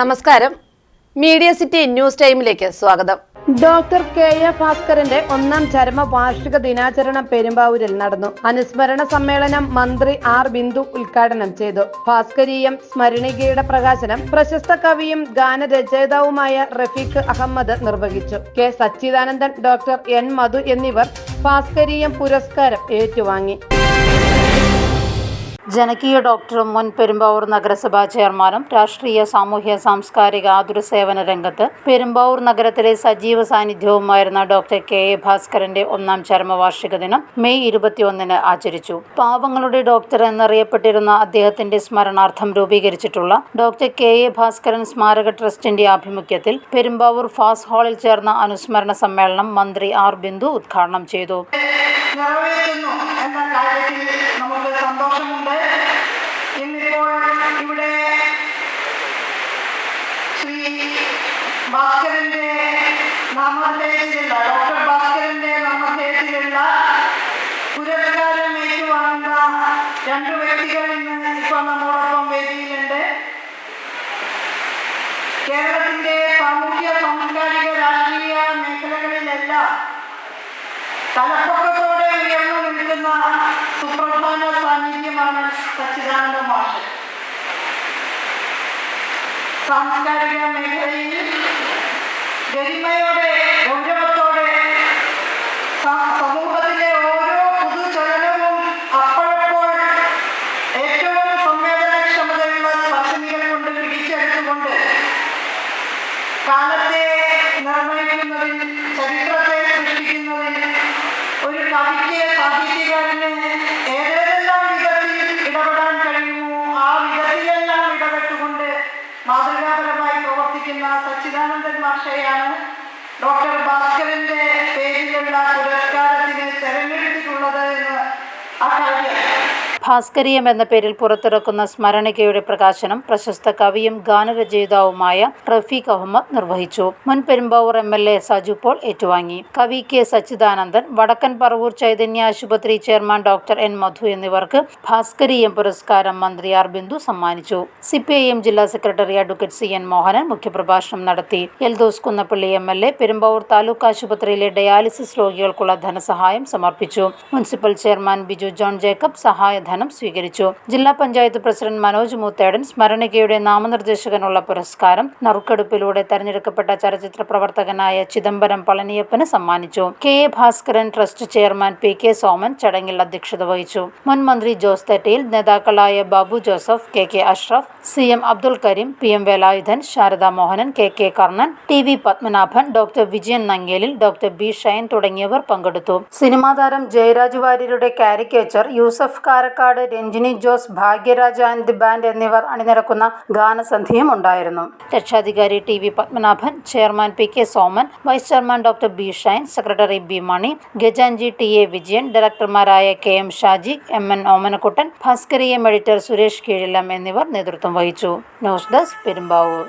നമസ്കാരം. Media city news ടൈമിലേക്ക് സ്വാഗതം. ഡോക്ടർ കെ എ ഭാസ്കരന്റെ ഒന്നാം ചരമ വാർഷിക ദിനാചരണം പെരുമ്പാവൂരിൽ നടന്നു. അനുസ്മരണ സമ്മേളനം മന്ത്രി ആർ ബിന്ദു ഉദ്ഘാടനം ചെയ്തു. ഭാസ്കരീയം സ്മരണികയുടെ പ്രകാശനം പ്രശസ്ത കവിയും ഗാനരചയിതാവുമായ റഫീഖ് അഹമ്മദ് നിർവഹിച്ചു. K Sachidanandan doctor N Madhu എന്നിവർ ഭാസ്കരീയം പുരസ്കാരം ഏറ്റുവാങ്ങി. ജനകീയ ഡോക്ടറും മുൻ പെരുമ്പാവൂർ നഗരസഭാ ചെയർമാനും രാഷ്ട്രീയ സാമൂഹ്യ സാംസ്കാരിക ആതുര സേവന രംഗത്ത് പെരുമ്പാവൂർ നഗരത്തിലെ സജീവ സാന്നിധ്യവുമായിരുന്ന ഡോക്ടർ കെ എ ഭാസ്കരന്റെ ഒന്നാം ചരമവാർഷിക ദിനം മെയ് ഇരുപത്തിയൊന്നിന് ആചരിച്ചു. പാവങ്ങളുടെ ഡോക്ടർ എന്നറിയപ്പെട്ടിരുന്ന അദ്ദേഹത്തിന്റെ സ്മരണാർത്ഥം രൂപീകരിച്ചിട്ടുള്ള ഡോക്ടർ കെ എ ഭാസ്കരൻ സ്മാരക ട്രസ്റ്റിന്റെ ആഭിമുഖ്യത്തിൽ പെരുമ്പാവൂർ ഫാസ് ഹാളിൽ ചേർന്ന അനുസ്മരണ സമ്മേളനം മന്ത്രി ആർ ബിന്ദു ഉദ്ഘാടനം ചെയ്തു. ഡോക്ടർ നമ്മോടൊപ്പം വേദിയിലുണ്ട്. കേരളത്തിന്റെ രാഷ്ട്രീയ തലപ്പൊക്കത്തോടെ ഉയർന്നു നിൽക്കുന്ന സുപ്രധാന സാന്നിധ്യമാണ് സച്ചിദാനന്ദ മാഷ്. സാംസ്കാരിക മേഖലയിൽ ഗരിമയോടെ ഗൗരവത്തോടെ സമൂഹത്തിലെ ഓരോ പുതുചലനവും അപ്പോഴപ്പോൾ ഏറ്റവും സംവേദനക്ഷമതയുള്ള കൊണ്ട് പിടിച്ചെടുത്തുകൊണ്ട് കാലത്തെ നിർണയിക്കുന്നതിൽ ചരിത്രത്തെ സൃഷ്ടിക്കുന്നതിൽ ഒരു കവിക്ക് സാഹിത്യകാരന് സച്ചിദാനന്ദൻ മാഷയാണ്. ഡോക്ടർ ഭാസ്കരന്റെ പേരിലുള്ള പുരസ്കാരത്തിന് ഭാസ്കരീയം എന്ന പേരിൽ പുറത്തിറക്കുന്ന സ്മരണികയുടെ പ്രകാശനം പ്രശസ്ത കവിയും ഗാനരചയിതാവുമായ റഫീഖ് അഹമ്മദ് നിർവഹിച്ചു. മുൻ Perumbavoor M L A Saju Paul ഏറ്റുവാങ്ങി. കവി കെ സച്ചിദാനന്ദൻ വടക്കൻ പറവൂർ ചൈതന്യ ആശുപത്രി ചെയർമാൻ ഡോക്ടർ എൻ മധു എന്നിവർക്ക് ഭാസ്കരീയം പുരസ്കാരം മന്ത്രി ആർ ബിന്ദു സമ്മാനിച്ചു. സി പി ഐ എം ജില്ലാ secretary advocate C N Mohanan മുഖ്യപ്രഭാഷണം നടത്തി. Eldhose Kunnappilly M L A Perumbavoor taluk ആശുപത്രിയിലെ ഡയാലിസിസ് രോഗികൾക്കുള്ള ധനസഹായം സമർപ്പിച്ചു. മുനിസിപ്പൽ ചെയർമാൻ ബിജു ജോൺ ജേക്കബ് സഹായധനം സ്വീകരിച്ചു. ജില്ലാ പഞ്ചായത്ത് പ്രസിഡന്റ് മനോജ് മൂത്തേടൻ സ്മരണികയുടെ നാമനിർദ്ദേശകനുള്ള പുരസ്കാരം നറുക്കെടുപ്പിലൂടെ തെരഞ്ഞെടുക്കപ്പെട്ട ചലച്ചിത്ര പ്രവർത്തകനായ ചിദംബരം പളനിയപ്പന് സമ്മാനിച്ചു. K. A. Bhaskaran trust chairman P. K. Soman ചടങ്ങിൽ അധ്യക്ഷത വഹിച്ചു. മുൻ മന്ത്രി ജോസ് തെറ്റയിൽ നേതാക്കളായ Babu Joseph K. K. Ashraf C. M. Abdul Kareem P. M. Velayudhan Sarada Mohanan K. K. Karnan T. V. Padmanabhan doctor Vijayan Nangelil doctor B. Shine തുടങ്ങിയവർ പങ്കെടുത്തു. Cinema താരം ജയരാജ് വാര്യരുടെ caricature Yusuf Karakkad Ranjini Jose Bhagyaraja and the band എന്നിവർ അണിനിരക്കുന്ന ഗാനസന്ധിയും ഉണ്ടായിരുന്നു. രക്ഷാധികാരി T V Padmanabhan chairman P K Soman vice chairman doctor B Shine secretary B Mani Gajanji T A Vijayan ഡയറക്ടർമാരായ K M Shaji M N Omanakuttan Bhaskareeyam editor Suresh Keezhilam എന്നിവർ നേതൃത്വം വഹിച്ചു. News desk Perumbavoor.